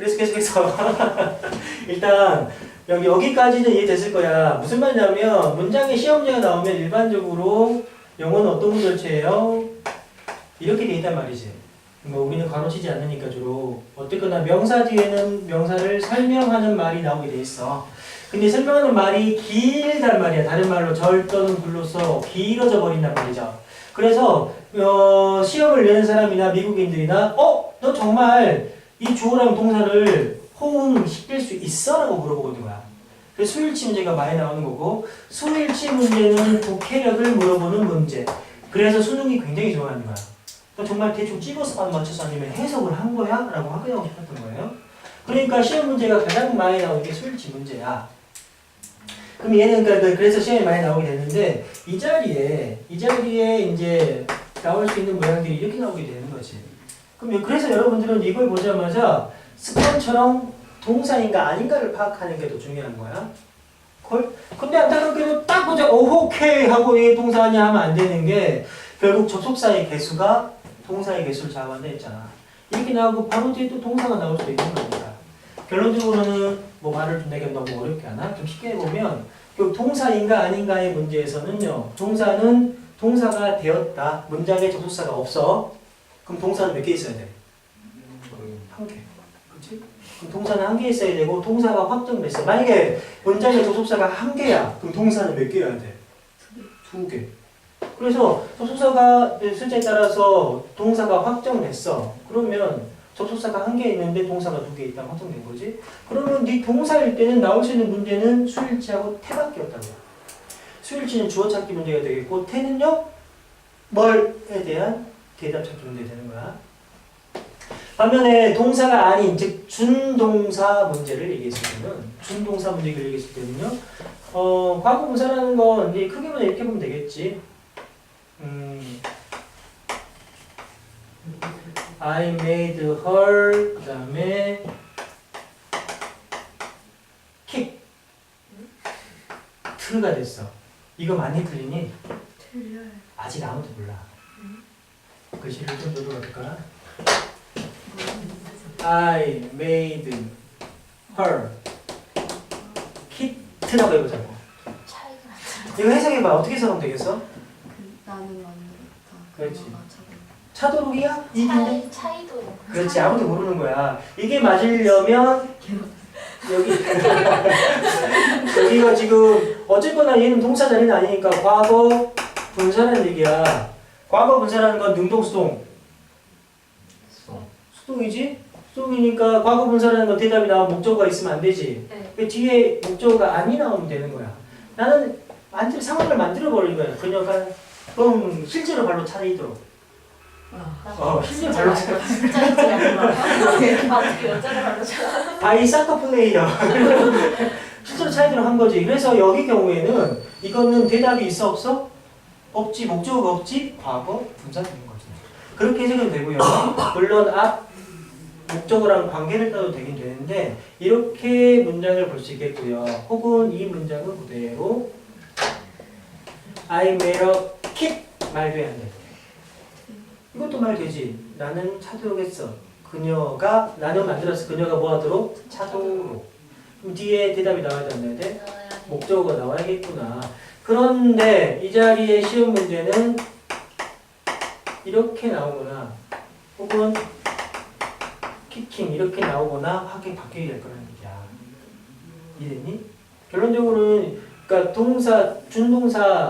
그래서 계속 해서 일단 여기 여기까지는 이해됐을 거야. 무슨 말이냐면 문장에 시험 문제가 나오면 일반적으로 영어는 어떤 구절체예요? 이렇게 돼 있단 말이지. 뭐 우리는 가로치지 않으니까 주로 어쨌거나 명사 뒤에는 명사를 설명하는 말이 나오게 돼 있어. 근데 설명하는 말이 길단 말이야. 다른 말로 절 또는 불로서 길어져 버린단 말이죠. 그래서 어, 시험을 내는 사람이나 미국인들이나 어? 너 정말 이 주어랑 동사를 호응시킬 수 있어? 라고 물어보는 거야. 그 수일치 문제가 많이 나오는 거고 수일치 문제는 독해력을 물어보는 문제. 그래서 수능이 굉장히 좋아하는 거야. 너 정말 대충 찍어서 맞춰서 아니면 해석을 한 거야? 라고 확인하고 싶었던 거예요. 그러니까 시험 문제가 가장 많이 나오는 게 수일치 문제야. 그럼 얘는 그러니까 그래서 시험이 많이 나오게 되는데 이 자리에 이 자리에 이제 나올 수 있는 모양들이 이렇게 나오게 되는 거지. 그럼 그래서 여러분들은 이걸 보자마자 습관처럼 동사인가 아닌가를 파악하는 게 더 중요한 거야. 콜? 근데 안타깝게도 딱 보자, 오, 오케이 하고 이게 동사냐 하면 안 되는 게 결국 접속사의 개수가 동사의 개수를 잡아내 했잖아. 이렇게 나오고 바로 뒤에 또 동사가 나올 수도 있는 거니까. 결론적으로는 뭐 말을 좀 내가 너무 어렵게 하나? 좀 쉽게 해보면 결국 동사인가 아닌가의 문제에서는요. 동사는 동사가 되었다. 문장에 접속사가 없어. 그럼 동사는 몇 개 있어야 돼? 한 개. 그치? 그럼 동사는 한 개 있어야 되고 동사가 확정됐어. 만약에 문장의 접속사가 한 개야. 그럼 동사는 몇 개여야 돼? 두 개. 그래서 접속사가 숫자에 따라서 동사가 확정됐어. 그러면 접속사가 한 개 있는데 동사가 두 개 있다 확정된 거지. 그러면 네 동사일 때는 나올 수 있는 문제는 수일치하고 태밖에 없다고요. 수일치는 주어 찾기 문제가 되겠고 태는요 뭘에 대한 대답 찾기 문제 되는 거야. 반면에 동사가 아닌 즉 준동사 문제를 얘기했을 때는 준동사 문제를 얘기했을 때는요 어 과거 분사라는 건 이제 크게 보면 이렇게 보면 되겠지. 음, I made her 그다음에 kick 트가 됐어. 이거 많이 틀리니 틀려요. 아직 아무도 몰라. 글씨를 좀 어떨까? I made her kit라고 해보자고. 차이가 이거 해석해봐. 어떻게 해석하면 되겠어? 그 나는 만들었다. 그렇지. 차도록이야? 이긴데? 차이, 차이도 그렇지. 아무도 모르는 거야. 이게 맞으려면 여기 여기가 지금 어쨌거나 얘는 동사 자리는 아니니까 과거 분사라는 얘기야. 과거 분사라는 건 능동수동. 수동이지? 수동이니까 과거 분사라는 건 대답이 나오면 목적어가 있으면 안 되지. 네. 그 뒤에 목적어가 아니 나오면 되는 거야. 나는 만들 상황을 만들어 버린 거야. 그녀가 그럼 실제로 발로 차리도록. 어, 실제로 발로 차. 진짜 여자를 하려잖아. 아이 사커 플레이어. 실제로 차이도록 한 거지. 그래서 여기 경우에는 이거는 대답이 있어 없어? 없지. 목적어가 없지. 과거 분사 되는 거지. 그렇게 해석은 되고요. 물론 앞 목적어랑 관계를 따도 되긴 되는데 이렇게 문장을 볼 수 있겠고요. 혹은 이 문장은 그대로 I made a kit 말 돼야 돼. 이것도 말 되지. 나는 차도록 했어. 그녀가 나는 만들었어. 그녀가 뭐하도록 차도록. 그럼 뒤에 대답이 나와야 되는데 목적어가 나와야겠구나. 그런데 이 자리에 시험 문제는 이렇게 나오거나 혹은 키킹 이렇게 나오거나 하게 바뀌게 될 거라는 얘기야. 이해됐니? 결론적으로는 그러니까 동사 준동사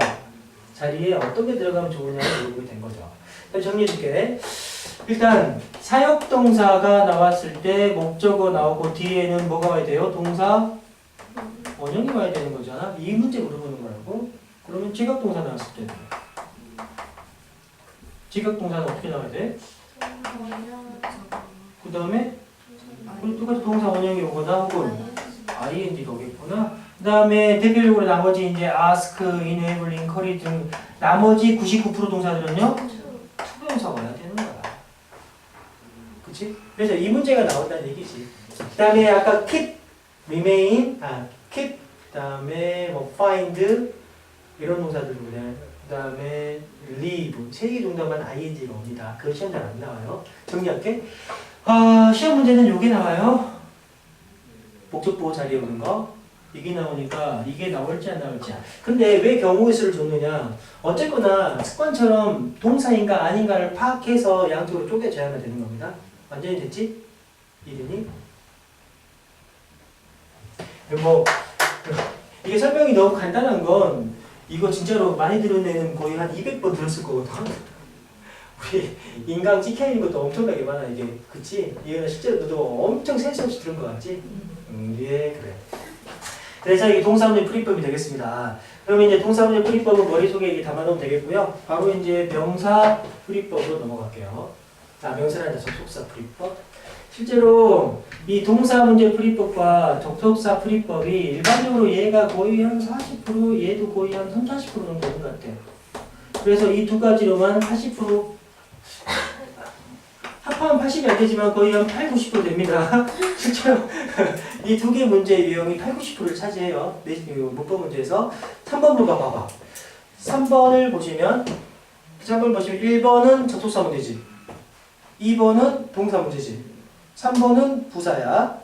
자리에 어떤 게 들어가면 좋으냐를 물어보게 된 거죠. 정리해줄게. 일단 사역동사가 나왔을 때 목적어 나오고 뒤에는 뭐가 와야 돼요? 동사 원형이 와야 되는 거잖아. 이 문제 물어보는 거라고. 지각동사 나왔을 때 지각동사는 어떻게 나와야 돼? 그 다음에 똑같이 동사 원형이 오거나 혹은 ing가 오겠구나. 그 다음에 대표적으로 나머지 이제 ask, enable, encourage 등 나머지 99% 동사들은요 투명사가 와야 되는 거야. 그치? 그래서 이 문제가 나온다는 얘기지. 그 다음에 아까 keep, remain, 아, keep, 그 다음에 뭐 find 이런 동사들 그냥 그 다음에 leave 세 개 정도만 ing가 옵니다. 그 시험 잘 안 나와요. 정리할게. 아, 시험 문제는 요게 나와요. 목적 보호 자리에 오는 거 이게 나오니까 이게 나올지 안 나올지 근데 왜 경우의 수를 줬느냐 어쨌거나 습관처럼 동사인가 아닌가를 파악해서 양쪽으로 쪼개져야만 되는 겁니다 완전히 됐지? 이름이? 뭐 이게 설명이 너무 간단한 건 이거 진짜로 많이 들은 애는 거의 한 200번 들었을 거거든 우리 인강 찍혀 있는 것도 엄청나게 많아 이게. 그치? 이거는 실제로 너도 엄청 센스 없이 들은 거 같지? 음, 예 그래. 그래서 이게 동사문제 풀이법이 되겠습니다. 그러면 이제 동사문제 풀이법은 머릿속에 이렇게 담아놓으면 되겠고요. 바로 이제 명사 풀이법으로 넘어갈게요. 아 명사란 접속사 풀이법 실제로 이 동사 문제 풀이법과 접속사 풀이법이 일반적으로 얘가 거의 한 40% 얘도 거의 한 3, 40% 정도 되는 것 같아요. 그래서 이 두 가지로만 80% 합하면 80이 안 되지만 거의 한 8, 90% 됩니다. 실제로 이 두 개 문제의 유형이 8, 90%를 차지해요. 네, 이 문법 문제에서 3번 문법 봐봐. 3번을 보시면 3번 보시면 1번은 접속사 문제지. 2번은 동사 문제지. 3번은 부사야.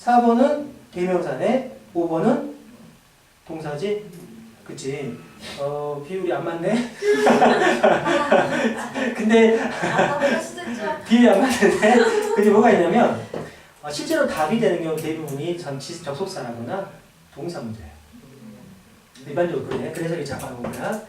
4번은 대명사네. 5번은 동사지. 그치? 어, 비율이 안 맞네. 근데. 비율이 안 맞는데. 근데 뭐가 있냐면 어, 실제로 답이 되는 경우 대부분이 전치 접속사라거나 동사 문제예요. 일반적으로 그래. 그래서 잡아놓은 거야.